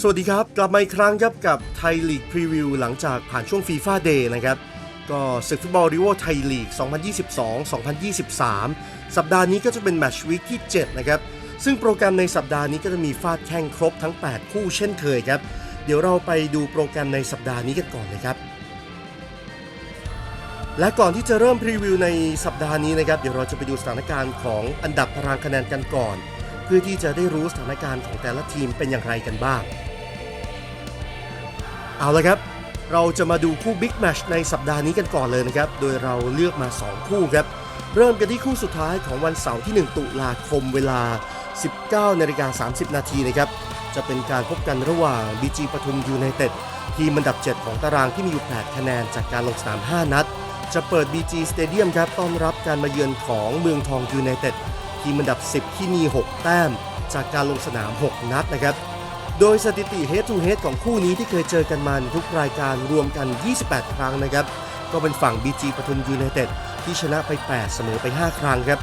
สวัสดีครับ กลับมาอีกครั้งครับกับไทยลีกพรีวิวหลังจากผ่านช่วงฟีฟ่าเดย์นะครับ ก็ศึกฟุตบอลริโวไทยลีก 2022-2023 สัปดาห์นี้ก็จะเป็นแมตช์วีคที่ 7 นะครับ ซึ่งโปรแกรมในสัปดาห์นี้ก็จะมีฟาดแข่งครบทั้ง 8 คู่เช่นเคยครับ เดี๋ยวเราไปดูโปรแกรมในสัปดาห์นี้กันก่อนเลยครับ และก่อนที่จะเริ่มพรีวิวในสัปดาห์นี้นะครับ เดี๋ยวเราจะไปดูสถานการณ์ของอันดับตารางคะแนนกันก่อน เพื่อที่จะได้รู้สถานการณ์ของแต่ละทีมเป็นอย่างไรกันบ้าง เอาละครับ เราจะมาดูคู่บิ๊กแมชในสัปดาห์นี้กันก่อนเลยนะครับ โดยเราเลือกมา 2 คู่ครับ เริ่มกันที่คู่สุดท้ายของวันเสาร์ที่ 1 ตุลาคมเวลา 19นาฬิกา30 นาทีนะครับ จะเป็นการพบกันระหว่าง BG ปทุมยูไนเต็ดทีมอันดับ 7 ของตารางที่มีอยู่ 8 คะแนนจากการลงสนาม 5 นัด จะเปิด BG Stadium ครับต้อนรับการมาเยือนของเมืองทองยูไนเต็ดทีมอันดับ 10 ที่มี 6 แต้ม จากการลงสนาม 6 นัดนะครับ โดยสถิติ Head to Head ของคู่นี้ที่เคยเจอกันมาในทุกรายการรวมกัน 28 ครั้งนะครับ ก็เป็นฝั่ง BG ปทุมยูไนเต็ดที่ชนะไป 8 เสมอไป 5 ครั้งครับ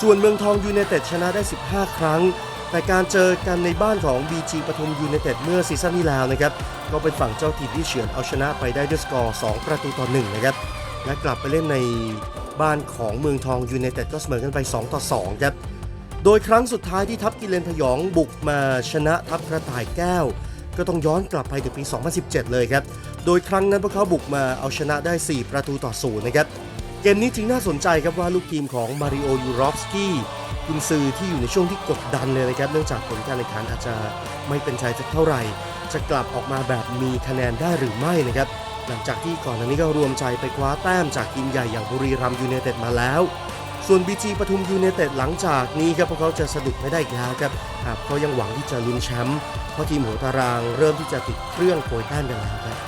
ส่วนเมืองทองยูไนเต็ดชนะได้ 15 ครั้ง แต่การเจอกันในบ้านของ BG ปทุมยูไนเต็ดเมื่อซีซั่นที่แล้วนะครับ ก็เป็นฝั่งเจ้าทีมที่เฉือนเอาชนะไปได้ด้วยสกอร์ 2 ประตูต่อ 1 นะครับ และกลับไปเล่นในบ้านของเมืองทองยูไนเต็ดก็เสมอกันไป 2 ต่อ 2 ครับ โดยครั้งสุดท้ายที่ทัพกิเลนพยองบุกมาชนะทัพกระต่ายแก้ว ก็ต้องย้อนกลับไปถึงปี 2017 เลยครับ โดยครั้งนั้นพวกเขาบุกมาเอาชนะได้ 4 ประตูต่อศูนย์นะครับ เกมนี้จึงน่าสนใจครับว่าลูกทีมของมาริโอยูรอฟสกี้กุนซือที่อยู่ในช่วงที่กดดันเลยนะครับ เนื่องจากผลการแข่งขันอาจจะไม่เป็นใจสักเท่าไหร่ จะกลับออกมาแบบมีคะแนนได้หรือไม่นะครับ หลังจากที่ก่อนหน้านี้ก็รวมใจไปคว้าแต้มจากทีมใหญ่อย่างบุรีรัมย์ยูไนเต็ดมาแล้ว ส่วน BG ปทุมยูเนเต็ดหลังจากนี้ครับพวกเขาจะสะดุดไม่ได้อีกแล้วครับหากเขายังหวังที่จะลุ้นแชมป์เพราะทีมหัวตารางเริ่มที่จะติดเครื่องโกยแต้มกันแล้วครับ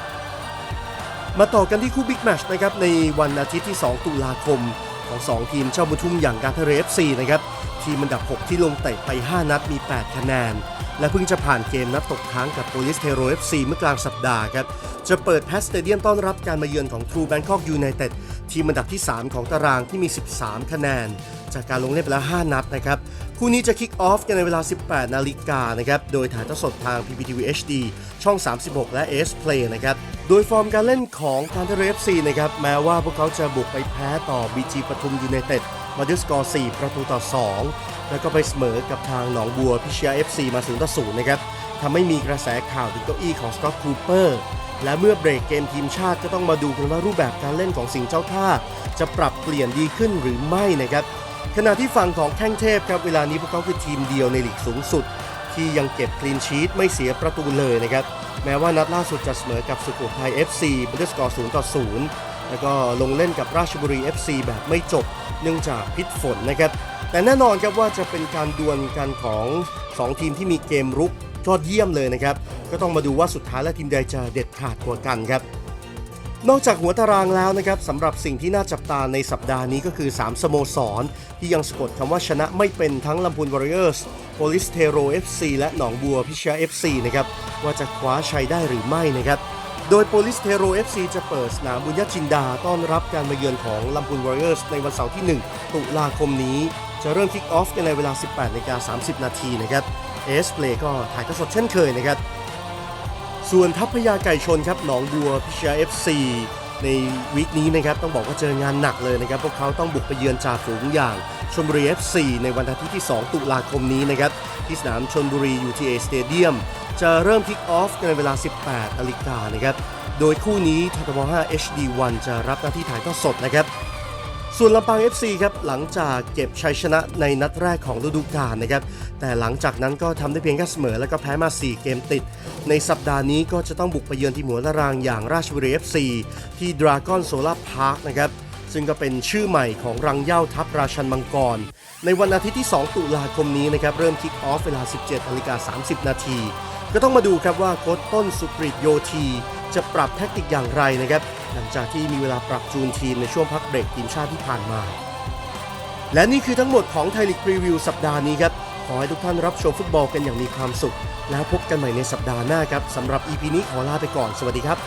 มาต่อกันที่คู่บิ๊กแมชนะครับในวันอาทิตย์ที่ 2 ตุลาคมของ 2 ทีมเจ้าบุญทุ่มอย่างการเทเรฟซีนะครับทีมอันดับ 6 ที่ลงเตะไป 5 นัดมี 8 คะแนน และเพิ่งจะผ่านเกมนัดตกค้างกับโปลิสเทโรเอฟซีเมื่อกลางสัปดาห์ครับ จะเปิดแพสเตเดียมต้อนรับการมาเยือนของทรูแบงคอกยูไนเต็ดทีมอันดับที่ 3 ของตารางที่มี 13 คะแนน จากการลงเล่นไปแล้ว 5 นัดนะครับ คู่นี้จะคิกออฟกันในเวลา 18 นาฬิกานะครับ โดยถ่ายทอดสดทาง PPTV HD ช่อง 36 และ AS Play นะครับ โดยฟอร์มการเล่นของการเทเรฟซีนะครับ แม้ว่าพวกเขาจะบุกไปแพ้ต่อ BG ปทุมยูไนเต็ดมาด้วยสกอร์ 4 ประตูต่อ 2 แล้วก็ไปเสมอกับทางหนองบัวพิชยา FC มา0ต่อ0นะครับทำให้มีกระแสข่าวถึงเก้าอี้ของสกอตคูเปอร์และเมื่อเบรกเกมทีมชาติก็ต้องมาดูกันว่ารูปแบบการเล่นของสิงห์เจ้าท่า จะปรับเปลี่ยนดีขึ้นหรือไม่นะครับขณะที่ฝั่งของแข้งเทพครับเวลานี้พวกเขาคือทีมเดียวในลีกสูงสุด ที่ยังเก็บคลีนชีตไม่เสียประตูเลยนะครับแม้ว่านัดล่าสุดจะเสมอกับสุโขทัย FC บด้วยสกอร์0ต่อ0แล้วก็ลงเล่นกับราชบุรี FC แบบไม่จบ เนื่องจากพิษฝนนะครับ แต่แน่นอนครับว่าจะเป็นการดวลกันของ 2 ทีมที่มีเกมรุกยอดเยี่ยมเลยนะครับ ก็ต้องมาดูว่าสุดท้ายแล้วทีมใดจะเด็ดขาดกว่ากันครับ นอกจากหัวตารางแล้วนะครับสำหรับสิ่งที่น่าจับตาในสัปดาห์นี้ก็คือ 3 สโมสร ที่ยังสะกดคำว่าชนะไม่เป็นทั้งลำพูนวอริเออร์สโพลิสเทโร FC และหนองบัวพิชยา FC นะครับว่าจะคว้าชัยได้หรือไม่นะครับโดยโพลิสเทโร FC จะเปิดสนามบุญญจินดาต้อนรับการมาเยือนของลำพูนวอริเออร์สในวันเสาร์ที่ 1 ตุลาคมนี้ จะเริ่มคิกออฟกันในเวลา 18นาฬิกา30 นาทีนะครับเอสเพลก็ถ่ายทอดสดเช่นเคยนะครับ ส่วนทัพพญาไก่ชนครับหนองบัวพิชยา FC ในวีคนี้นะครับต้องบอกว่าเจองานหนักเลยนะครับ พวกเขาต้องบุกไปเยือนจ่าฝูงอย่างชลบุรี FC ในวันอาทิตย์ที่ 2 ตุลาคมนี้นะครับ ที่สนามชลบุรี UTA Stadium จะเริ่มคิกออฟกันในเวลา 18นาฬิกานะครับ โดยคู่นี้ททบ5 HD1 จะรับหน้าที่ถ่ายทอดสดนะครับ ส่วนลำปาง FC ครับหลังจากเก็บชัยชนะในนัดแรกของฤดูกาลนะครับแต่หลังจากนั้นก็ทำได้เพียงแค่เสมอแล้วก็แพ้มา 4 เกมติด ในสัปดาห์นี้ก็จะต้องบุกไปเยือนที่หัวตารางอย่างราชบุรี FC ที่ดราก้อนโซล่าพาร์คนะครับ ซึ่งก็เป็นชื่อใหม่ของรังเย้าทัพราชันมังกร ในวันอาทิตย์ที่ 2 ตุลาคมนี้นะครับ เริ่มคิกออฟเวลา 17นาฬิกา30 นาที ก็ต้องมาดูครับว่าโค้ชต้นสุกริตโยทีจะปรับแทคติกอย่างไรนะครับ หลังจากที่มีเวลาปรับจูนทีมในช่วงพักเบรกทีมชาติที่ผ่านมา และนี่คือทั้งหมดของไทยลีกพรีวิวสัปดาห์นี้ครับขอให้ทุกท่านรับชมฟุตบอลกันอย่างมีความสุข แล้วพบกันใหม่ในสัปดาห์หน้าครับสำหรับ EP นี้ขอลาไปก่อน สวัสดีครับ